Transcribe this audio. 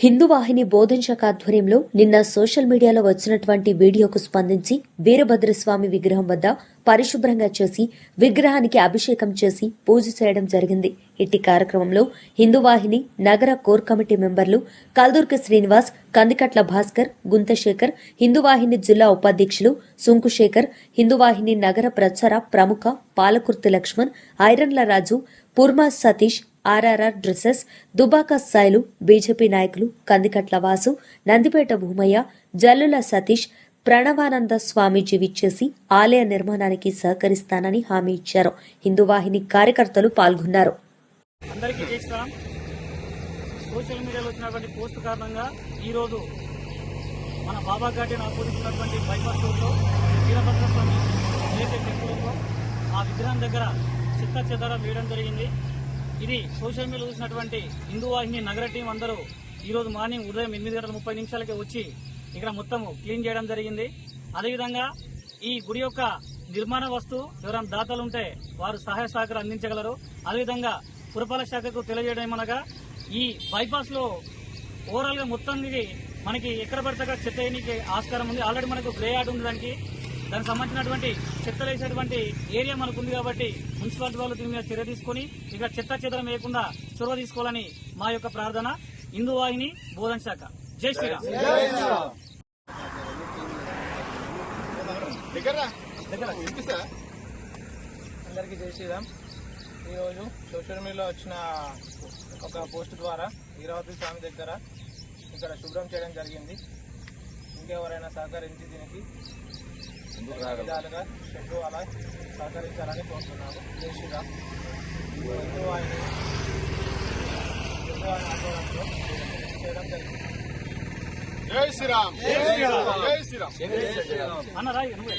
హిందువాహిని బోధన్ శాఖ ఆధ్వర్యంలో నిన్న సోషల్ మీడియాలో వచ్చినటువంటి వీడియోకు స్పందించి వీరభద్రస్వామి విగ్రహం వద్ద పరిశుభ్రంగా చేసి విగ్రహానికి అభిషేకం చేసి పూజ చేయడం జరిగింది. ఇట్టి కార్యక్రమంలో హిందువాహిని నగర కోర్ కమిటీ మెంబర్లు కల్దుర్గ శ్రీనివాస్ కందికట్ల భాస్కర్ గుంతశేఖర్ హిందువాహిని జిల్లా ఉపాధ్యక్షులు సుంకుశేఖర్ హిందువాహిని నగర ప్రచార ప్రముఖ పాలకుర్తి లక్ష్మణ్ ఐరన్ల రాజు పూర్మా సతీష్ ఆర్ఆర్ఆర్ డ్రెస్సెస్ దుబాకా స్థాయిలు బీజేపీ నాయకులు కందికట్ల వాసు నందిపేట భూమయ్య జల్లుల సతీష్ ప్రణవానంద స్వామీజీ విచ్చేసి ఆలయ నిర్మాణానికి సహకరిస్తానని హామీ ఇచ్చారు. హిందువాహిని కార్యకర్తలు పాల్గొన్నారు. సోషల్ మీడియాలో వచ్చినటువంటి పోస్ట్ కారణంగా ఈరోజు మన బాబా ఘాటిని బైపాస్ రోడ్లో వీరభద్ర స్వామి ఆ విగ్రహం దగ్గర చిత్త చెదర వేయడం జరిగింది. ఇది సోషల్ మీడియాలో చూసినటువంటి హిందూ వాహిని నగర టీం అందరూ ఈరోజు మార్నింగ్ ఉదయం ఎనిమిది గంటల ముప్పై నిమిషాలకే వచ్చి ఇక్కడ మొత్తం క్లీన్ చేయడం జరిగింది. అదేవిధంగా ఈ గుడి యొక్క నిర్మాణ వస్తువు ఎవరైనా దాతలు ఉంటే వారు సహాయ సహకారం అందించగలరు. అదేవిధంగా పురపాలక శాఖకు తెలియజేయడం ఏమనగా ఈ బైపాస్లో ఓవరాల్గా మొత్తం ఇది మనకి ఎక్కడ పడితే చెత్త ఆస్కారం ఉంది. ఆల్రెడీ మనకు గ్రే యార్డ్ ఉంది దానికి. దానికి సంబంధించినటువంటి చెత్త వేసేటువంటి ఏరియా మనకు ఉంది కాబట్టి మున్సిపాలిటీ వాళ్ళు దీని మీద చర్య తీసుకొని ఇక్కడ చెత్త చెదరం వేయకుండా చొరవ తీసుకోవాలని మా యొక్క ప్రార్థన. హిందూ వాహిని బోధన శాఖ. జై శ్రీరామ్. అందరికీ జై శ్రీరామ్. ఈరోజు సోషల్ మీడియాలో వచ్చిన ఒక పోస్ట్ ద్వారా వీరవతి స్వామి దగ్గర ఇక్కడ శుభ్రం చేయడం జరిగింది. ఇంకెవరైనా సహకరించి దీనికి విధాలుగా అలా సహకరించాలని కోరుతున్నాము. జై శ్రీరామ్. హిందూ ఆయన హిందూ ఆయన ఆధ్వర్యంలో చేయడం జరిగింది. జై శ్రీరామ్. జై శ్రీరామ్. అన్న రాయి నువ్వే.